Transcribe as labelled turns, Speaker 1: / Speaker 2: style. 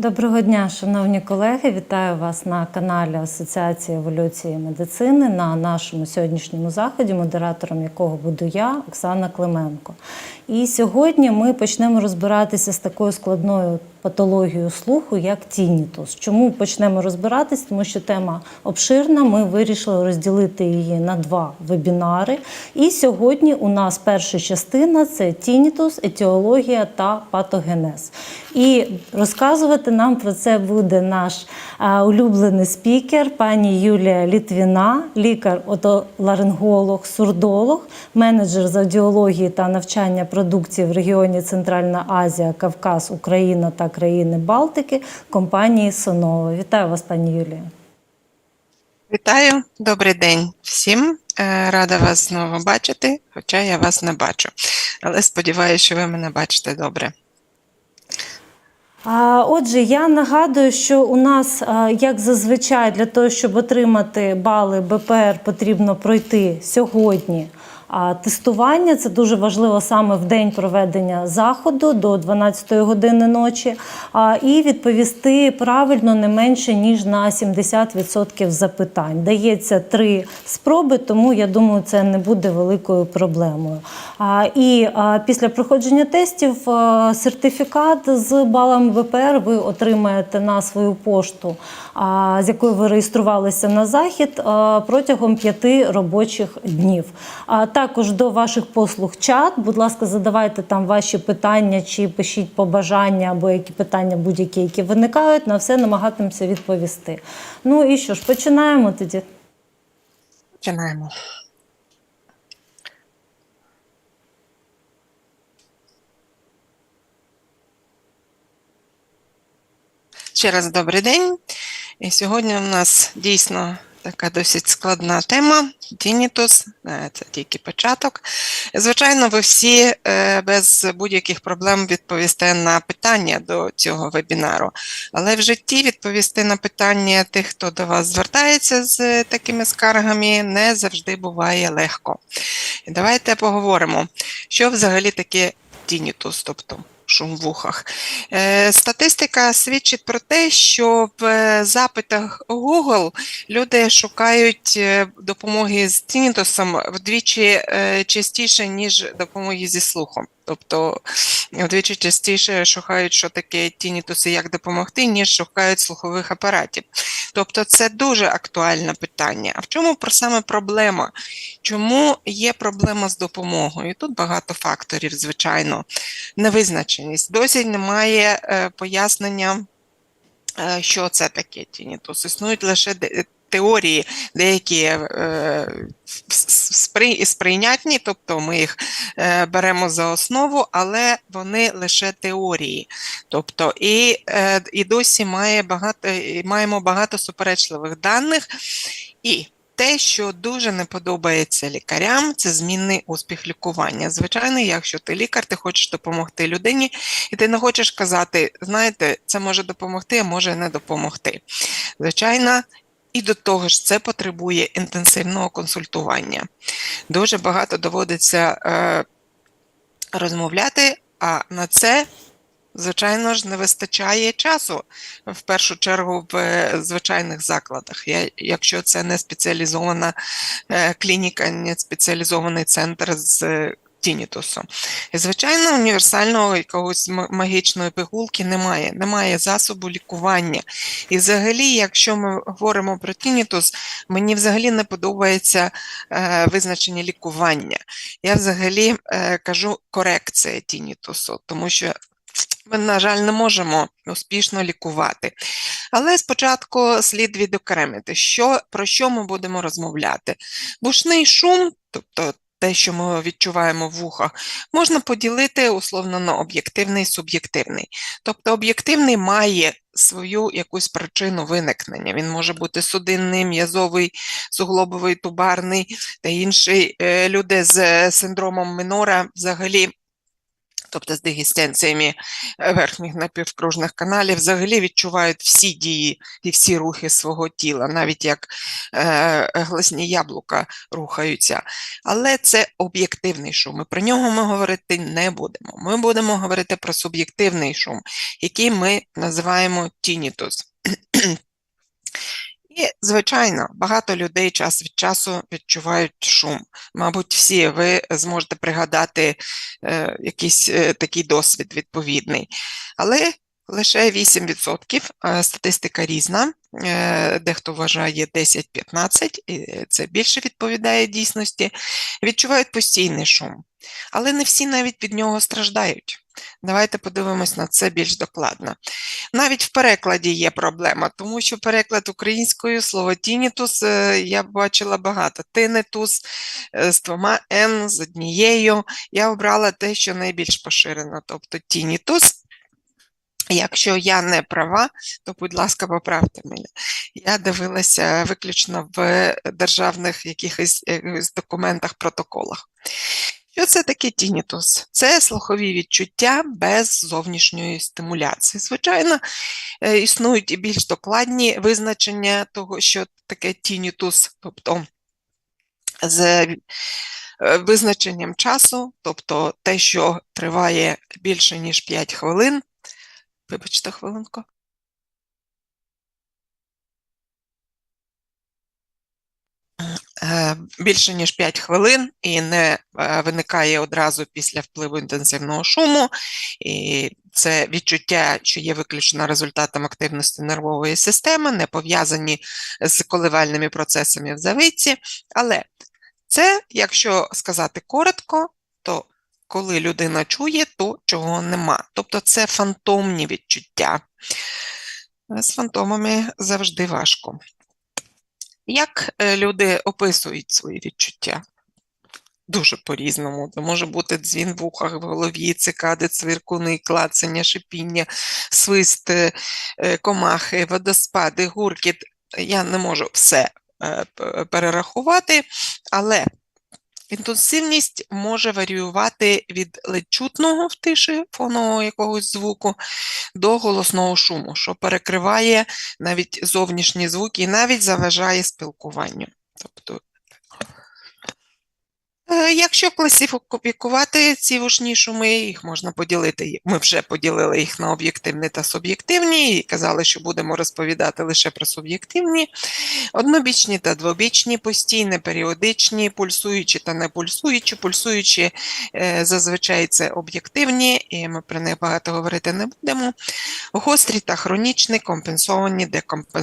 Speaker 1: Доброго дня, шановні колеги. Вітаю вас на каналі Асоціації еволюції медицини на нашому сьогоднішньому заході, модератором якого буду я, Оксана Клименко. І сьогодні ми почнемо розбиратися з такою складною патологією слуху, як тінітус. Чому почнемо розбиратись? Тому що тема обширна. Ми вирішили розділити її на два вебінари. І сьогодні у нас перша частина це тінітус, етіологія та патогенез. І розказувати нам про це буде наш улюблений спікер, пані Юлія Літвіна, лікар отоларинголог, сурдолог, менеджер з аудіології та навчання продукції в регіоні Центральна Азія, Кавказ, Україна та країни Балтики компанії Сонова. Вітаю вас, пані Юлія.
Speaker 2: Вітаю, добрий день всім. Е, Рада вас знову бачити, хоча я вас не бачу. Але сподіваюся, що ви мене бачите добре.
Speaker 1: Отже, я нагадую, що у нас, як зазвичай, для того, щоб отримати бали БПР, потрібно пройти сьогодні. А тестування це дуже важливо саме в день проведення заходу до 12 години ночі, і відповісти правильно не менше ніж на 70% запитань. Дається три спроби, тому я думаю, це не буде великою проблемою. І після проходження тестів сертифікат з балами ВПР ви отримаєте на свою пошту, з якою ви реєструвалися на захід протягом п'яти робочих днів. Також до ваших послуг чат. Будь ласка, задавайте там ваші питання чи пишіть побажання або які питання будь-які, які виникають. На все намагатимемося відповісти. Ну і що ж, починаємо тоді.
Speaker 2: Починаємо. Ще раз добрий день. І сьогодні у нас дійсно така досить складна тема тінітус, Е, це тільки початок. Звичайно, ви всі е, без будь-яких проблем відповісте на питання до цього вебінару, але в житті відповісти на питання тих, хто до вас звертається з такими скаргами, не завжди буває легко. Давайте поговоримо, що взагалі таке тінітус, тобто шум в вухах. Е, Статистика свідчить про те, що в е, запитах Google люди шукають е, допомоги з тінітосом вдвічі частіше, ніж допомоги зі слухом. Тобто вдвічі частіше шукають, що таке тінітус і як допомогти, ніж шукають слухових апаратів. Тобто це дуже актуальне питання. А в чому саме проблема? Чому є проблема з допомогою? Тут багато факторів, звичайно, невизначеність. Досі немає е, пояснення, е, що це таке тінітус. Існують лише теорії, деякі е, спри- сприйнятні, тобто ми їх е, беремо за основу, але вони лише теорії. Тобто, і, е, і досі має багато, маємо багато суперечливих даних. І те, що дуже не подобається лікарям, це змінний успіх лікування. Звичайно, якщо ти лікар, ти хочеш допомогти людині, і ти не хочеш казати, знаєте, це може допомогти, а може не допомогти. Звичайно, і до того ж, це потребує інтенсивного консультування. Дуже багато доводиться е, розмовляти, а на це, звичайно ж, не вистачає часу в першу чергу в е, звичайних закладах. Я, якщо це не спеціалізована е, клініка, не спеціалізований центр з е, тінітусом. І, звичайно, універсального якогось магічної пігулки немає, немає засобу лікування. І взагалі, якщо ми говоримо про тінітус, мені взагалі не подобається е, визначення лікування. Я взагалі е, кажу корекція тінітусу, тому що ми, на жаль, не можемо успішно лікувати. Але спочатку слід відокремити, що, про що ми будемо розмовляти. Вушний шум, тобто те, що ми відчуваємо в вухах, можна поділити условно на об'єктивний і суб'єктивний. Тобто об'єктивний має свою якусь причину виникнення. Він може бути судинний, м'язовий, суглобовий, тубарний та інші Е, люди з синдромом Минора взагалі тобто з дегістенціями е, верхніх напівкружних каналів, взагалі відчувають всі дії і всі рухи свого тіла, навіть як е, гласні яблука рухаються. Але це об'єктивний шум, і про нього ми говорити не будемо. Ми будемо говорити про суб'єктивний шум, який ми називаємо тінітус. І, звичайно, багато людей час від часу відчувають шум. Мабуть, всі ви зможете пригадати е, якийсь е, такий досвід відповідний. Але лише 8%, е, статистика різна, е, дехто вважає 10-15, і це більше відповідає дійсності, відчувають постійний шум. Але не всі навіть від нього страждають. Давайте подивимось на це більш докладно. Навіть в перекладі є проблема, тому що переклад українською слово тінітус е, я бачила багато. Тинетус з двома Н, з однією. Я обрала те, що найбільш поширено, тобто тінітус. Якщо я не права, то, будь ласка, поправте мене. Я дивилася виключно в державних якихось, якихось документах, протоколах. Що це таке тінітус? Це слухові відчуття без зовнішньої стимуляції. Звичайно, е, існують і більш докладні визначення того, що таке тінітус, тобто з е, визначенням часу, тобто те, що триває більше, ніж 5 хвилин. Вибачте хвилинку. Е, Більше ніж 5 хвилин і не е, виникає одразу після впливу інтенсивного шуму. І це відчуття, що є виключно результатом активності нервової системи, не пов'язані з коливальними процесами в завитці. Але це, якщо сказати коротко, то коли людина чує, то чого нема. Тобто це фантомні відчуття. З фантомами завжди важко. Як е, люди описують свої відчуття? Дуже по-різному. Це може бути дзвін в ухах, в голові, цикади, цвіркуни, клацання, шипіння, свист, е, е, комахи, водоспади, гуркіт. Я не можу все перерахувати, але інтенсивність може варіювати від ледь чутного в тиші фонового якогось звуку до голосного шуму, що перекриває навіть зовнішні звуки і навіть заважає спілкуванню. Тобто, якщо класифікувати ці вушні шуми, їх можна поділити. Ми вже поділили їх на об'єктивні та суб'єктивні, і казали, що будемо розповідати лише про суб'єктивні, однобічні та двобічні, постійні, періодичні, пульсуючі та не пульсуючі. Пульсуючі е, зазвичай це об'єктивні, і ми про них багато говорити не будемо. Гострі та хронічні, компенсовані, декомпенсовані.